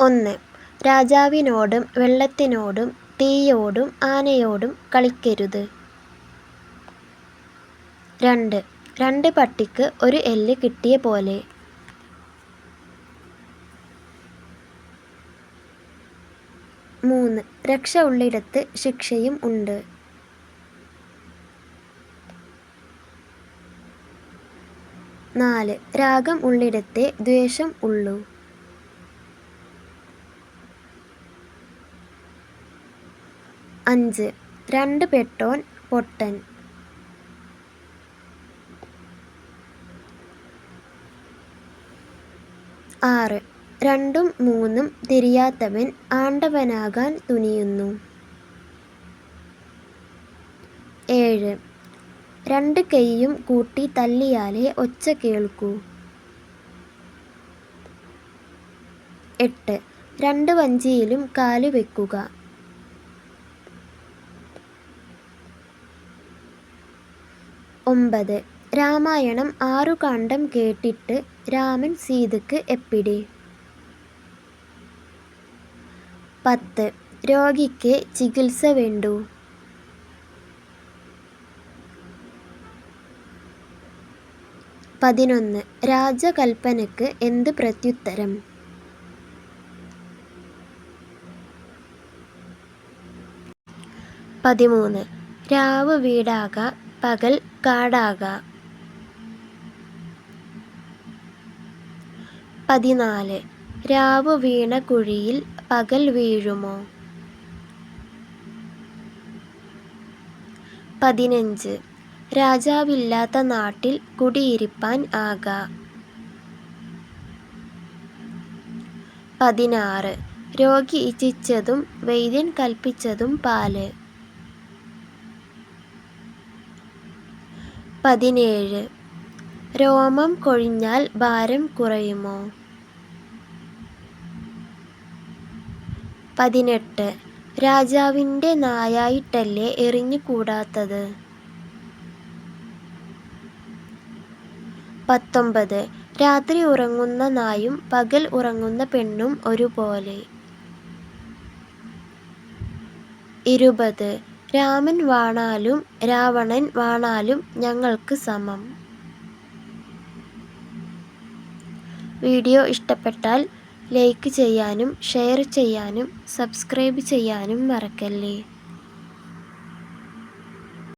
ഒന്ന്. രാജാവിനോടും വെള്ളത്തിനോടും തീയോടും ആനയോടും കളിക്കരുത്. രണ്ട്. രണ്ട് പട്ടിക്ക് ഒരു എല്ല് കിട്ടിയ പോലെ. മൂന്ന്. രക്ഷ ഉള്ളിടത്ത് ശിക്ഷയും ഉണ്ട്. നാല്. രാഗം ഉള്ളിടത്തെ ദ്വേഷം ഉള്ളൂ. അഞ്ച്. രണ്ട് പെട്ടോൻ പൊട്ടൻ. ആറ്. രണ്ടും മൂന്നും തിരിയാത്തവൻ ആണ്ടവനാകാൻ തുനിയുന്നു. ഏഴ്. രണ്ട് കൈയും കൂട്ടി തല്ലിയാലേ ഒച്ച കേൾക്കൂ. എട്ട്. രണ്ട് വഞ്ചിയിലും കാൽ വെക്കുക ഒമ്പത്. രാമായണം ആറു കാണ്ഡം കേട്ടിട്ട് രാമൻ സീതയ്ക്ക് എപ്പിടി? പത്ത്. രോഗിക്ക് ചികിത്സ വേണ്ടു. പതിനൊന്ന്. രാജകൽപ്പനക്ക് എന്ത് പ്രത്യുത്തരം? പതിമൂന്ന്. രാവ് വീടാക പകൽ കാടാക. പതിനാല്. രാവ് വീണ കുഴിയിൽ പകൽ വീഴുമോ? പതിനഞ്ച്. രാജാവില്ലാത്ത നാട്ടിൽ കുടിയിരിപ്പാൻ ആക. പതിനാറ്. രോഗി ഇച്ഛിച്ചതും വൈദ്യൻ കൽപ്പിച്ചതും പാൽ. പതിനേഴ്. രോമം കൊഴിഞ്ഞാൽ ഭാരം കുറയുമോ? പതിനെട്ട്. രാജാവിന്റെ നായായിട്ടല്ലേ എറിഞ്ഞുകൂടാത്തത്? പത്തൊമ്പത്. രാത്രി ഉറങ്ങുന്ന നായും പകൽ ഉറങ്ങുന്ന പെണ്ണും ഒരുപോലെ. ഇരുപത്. രാമൻ വാണാലും രാവണൻ വാണാലും ഞങ്ങൾക്ക് സമം. വീഡിയോ ഇഷ്ടപ്പെട്ടാൽ ലൈക്ക് ചെയ്യാനും ഷെയർ ചെയ്യാനും സബ്സ്ക്രൈബ് ചെയ്യാനും മറക്കല്ലേ?